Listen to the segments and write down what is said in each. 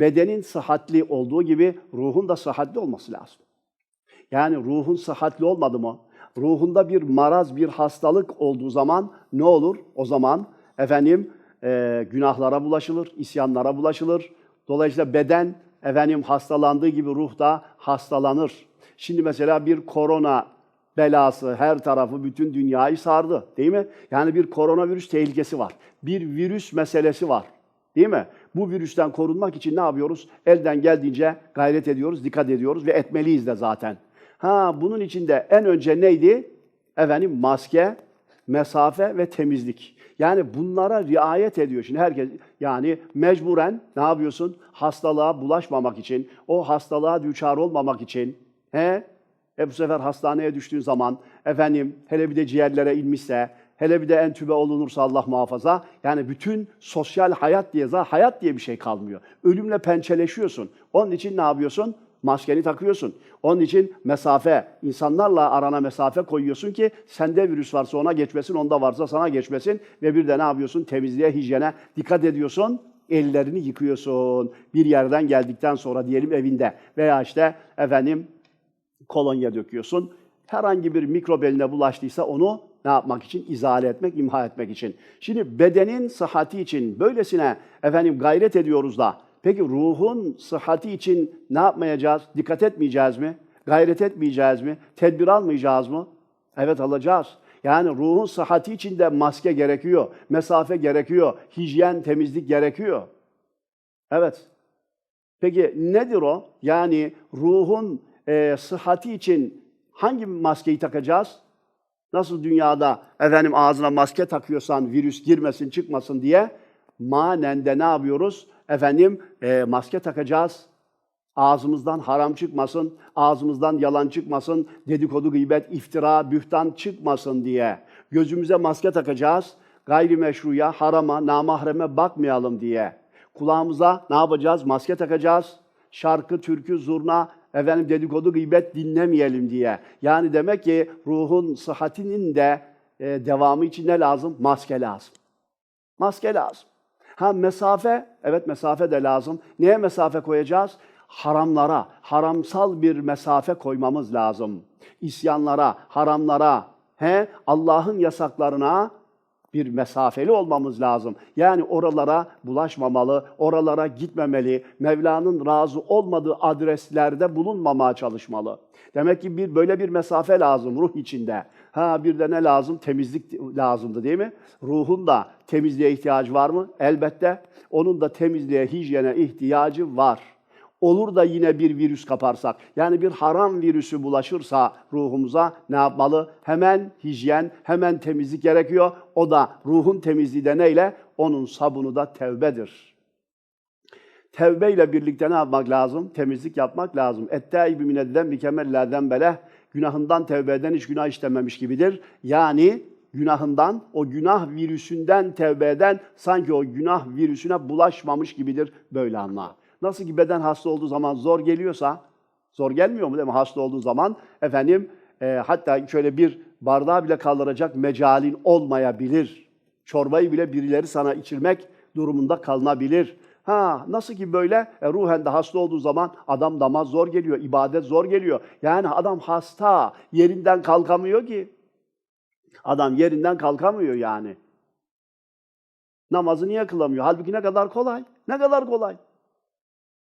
bedenin sıhhatli olduğu gibi ruhun da sıhhatli olması lazım. Yani ruhun sıhhatli olmadı mı? Ruhunda bir maraz, bir hastalık olduğu zaman ne olur? O zaman efendim e, günahlara bulaşılır, isyanlara bulaşılır. Dolayısıyla beden efendim hastalandığı gibi ruh da hastalanır. Şimdi mesela bir korona belası her tarafı bütün dünyayı sardı değil mi? Yani bir koronavirüs tehlikesi var. Bir virüs meselesi var. Değil mi? Bu virüsten korunmak için ne yapıyoruz? Elden geldiğince gayret ediyoruz, dikkat ediyoruz ve etmeliyiz de zaten. Ha bunun içinde en önce neydi? Efendim maske, mesafe ve temizlik. Yani bunlara riayet ediyor. Şimdi herkes yani mecburen ne yapıyorsun? Hastalığa bulaşmamak için, o hastalığa düçar olmamak için. He? E bu sefer hastaneye düştüğün zaman efendim hele bir de ciğerlere inmişse, hele bir de entübe olunursa Allah muhafaza yani bütün sosyal hayat diye hayat diye bir şey kalmıyor. Ölümle pençeleşiyorsun. Onun için ne yapıyorsun? Maskeni takıyorsun. Onun için mesafe, insanlarla arana mesafe koyuyorsun ki sende virüs varsa ona geçmesin, onda varsa sana geçmesin ve bir de ne yapıyorsun? Temizliğe, hijyene dikkat ediyorsun. Ellerini yıkıyorsun. Bir yerden geldikten sonra diyelim evinde veya işte efendim kolonya döküyorsun. Herhangi bir mikrop eline bulaştıysa onu ne yapmak için? İzale etmek, imha etmek için. Şimdi bedenin sıhhati için böylesine efendim gayret ediyoruz da peki ruhun sıhhati için ne yapmayacağız? Dikkat etmeyeceğiz mi? Gayret etmeyeceğiz mi? Tedbir almayacağız mı? Evet alacağız. Yani ruhun sıhhati için de maske gerekiyor, mesafe gerekiyor, hijyen, temizlik gerekiyor. Evet. Peki nedir o? Yani ruhun e, sıhhati için hangi maskeyi takacağız? Nasıl dünyada efendim ağzına maske takıyorsan virüs girmesin çıkmasın diye manen de ne yapıyoruz? Efendim e, maske takacağız. Ağzımızdan haram çıkmasın, ağzımızdan yalan çıkmasın, dedikodu, gıybet, iftira, bühtan çıkmasın diye. Gözümüze maske takacağız. Gayrimeşruya, harama, namahreme bakmayalım diye. Kulağımıza ne yapacağız? Maske takacağız. Şarkı, türkü, zurna, efendim dedikodu, gıybet dinlemeyelim diye. Yani demek ki ruhun sıhhatinin de e, devamı için ne lazım? Maske lazım. Maske lazım. Ha mesafe, evet mesafe de lazım. Neye mesafe koyacağız? Haramlara, haramsal bir mesafe koymamız lazım. İsyanlara, haramlara, he Allah'ın yasaklarına bir mesafeli olmamız lazım. Yani oralara bulaşmamalı, oralara gitmemeli, Mevla'nın razı olmadığı adreslerde bulunmamaya çalışmalı. Demek ki bir böyle bir mesafe lazım ruh içinde. Ha bir de ne lazım? Temizlik lazımdı değil mi? Ruhun da temizliğe ihtiyacı var mı? Elbette. Onun da temizliğe, hijyene ihtiyacı var. Olur da yine bir virüs kaparsak, yani bir haram virüsü bulaşırsa ruhumuza ne yapmalı? Hemen hijyen, hemen temizlik gerekiyor. O da ruhun temizliği de neyle? Onun sabunu da tevbedir. Tevbe ile birlikte ne yapmak lazım? Temizlik yapmak lazım. Ettaibi minedden bikemellâden bele günahından tevbe eden hiç günah işlememiş gibidir. Yani günahından, o günah virüsünden tevbe eden sanki o günah virüsüne bulaşmamış gibidir. Böyle anla. Nasıl ki beden hasta olduğu zaman zor geliyorsa, zor gelmiyor mu değil mi? Hasta olduğu zaman efendim e, hatta şöyle bir bardağı bile kaldıracak mecalin olmayabilir. Çorbayı bile birileri sana içirmek durumunda kalınabilir. Ha nasıl ki böyle e, ruhen de hasta olduğu zaman adam namaz zor geliyor, ibadet zor geliyor. Yani adam hasta, yerinden kalkamıyor ki. Adam yerinden kalkamıyor yani. Namazı niye kılamıyor? Halbuki ne kadar kolay. Ne kadar kolay.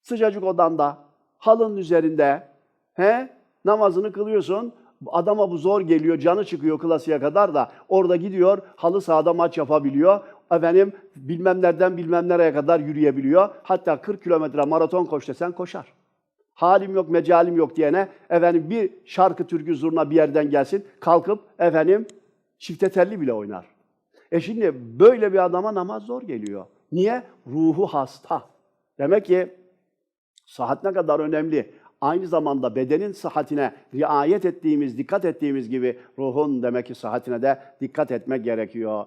Sıcacık odanda, halının üzerinde, he? Namazını kılıyorsun. Adama bu zor geliyor, canı çıkıyor klasiğe kadar da orada gidiyor, halı sahada maç yapabiliyor. Efendim bilmem nereden bilmem nereye kadar yürüyebiliyor. Hatta 40 kilometre maraton koş desen koşar. Halim yok, mecalim yok diyene efendim bir şarkı, türkü, zurna bir yerden gelsin, kalkıp efendim çifte telli bile oynar. E şimdi böyle bir adama namaz zor geliyor. Niye? Ruhu hasta. Demek ki Sıhhat ne kadar önemli. Aynı zamanda bedenin sıhhatine riayet ettiğimiz, dikkat ettiğimiz gibi ruhun demek ki sıhhatine de dikkat etmek gerekiyor.